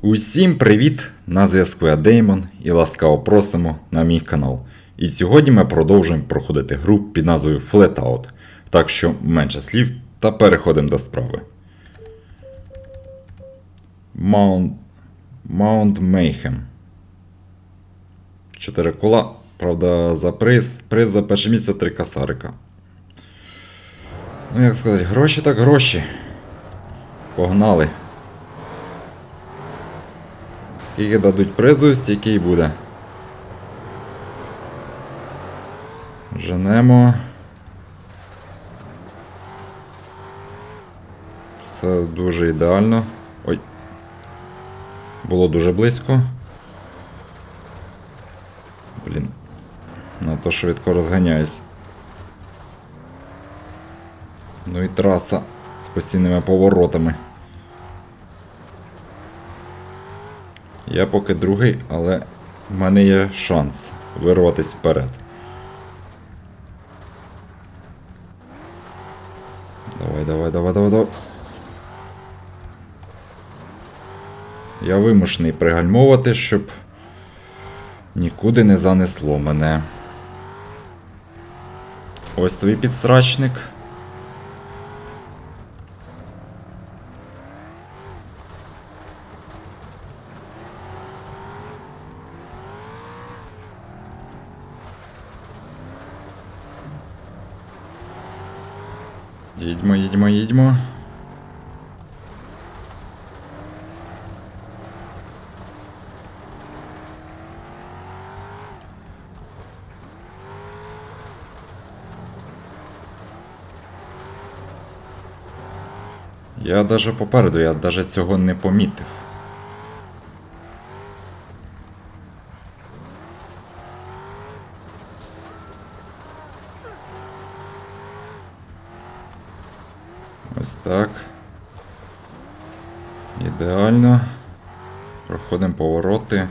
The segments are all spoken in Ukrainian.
Усім привіт! На зв'язку я Деймон і ласкаво просимо на мій канал. І сьогодні ми продовжуємо проходити гру під назвою Flatout. Так що менше слів та переходимо до справи. Mount, Mount Mayhem. Чотири кола. Правда, за приз. Приз за перше місце три касарика. Ну, як сказати, гроші так гроші. Погнали. Скільки дадуть призу, стільки й буде. Женемо. Все дуже ідеально. Ой. Було дуже близько. Блін. Надто швидко розганяюсь. Ну і траса з постійними поворотами. Я поки другий, але в мене є шанс вирватися вперед. Давай, давай, давай, давай, давай. Я вимушений пригальмовувати, щоб нікуди не занесло мене. Ось твій підстрачник. Їдьмо, їдьмо, їдьмо. Я навіть попереду, я навіть цього не помітив. Ось так. Ідеально. Проходимо повороти.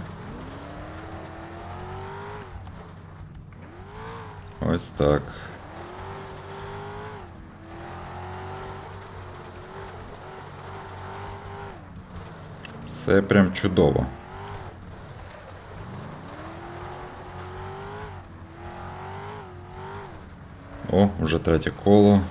Ось так. Все прям чудово. О, уже третє коло.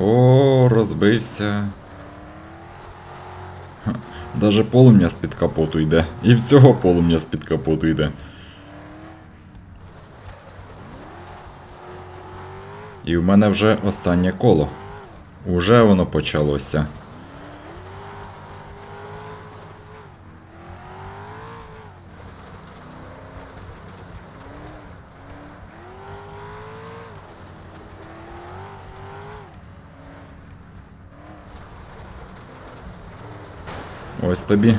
О, розбився. Даже полум'я з-під капоту йде. І в цього полум'я з-під капоту йде. І в мене вже останнє коло. Уже воно почалося. Ось тобі.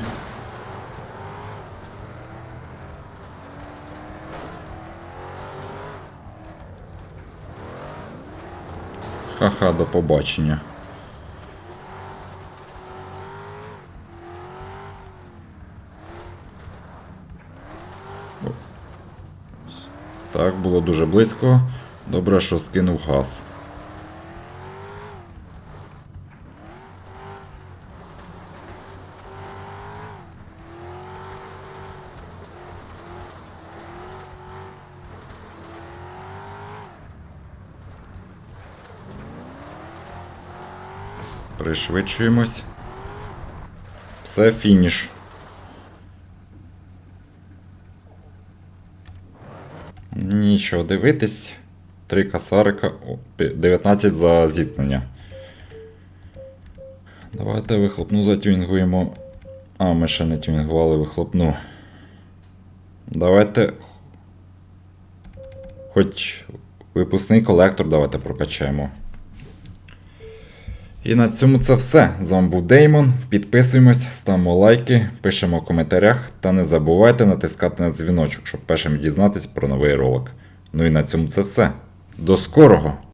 Ха-ха, до побачення. Так, було дуже близько. Добре, що скинув газ. Пришвидшуємось. Все, фініш. Нічого дивитись. Три касарика. 19 за зіткнення. Давайте вихлопну затюнгуємо А, ми ще не тюнінгували вихлопну. Давайте. Хоч випускний колектор давайте прокачаємо. І на цьому це все. З вами був Деймон. Підписуємось, ставимо лайки, пишемо в коментарях та не забувайте натискати на дзвіночок, щоб першим дізнатися про новий ролик. Ну і на цьому це все. До скорого!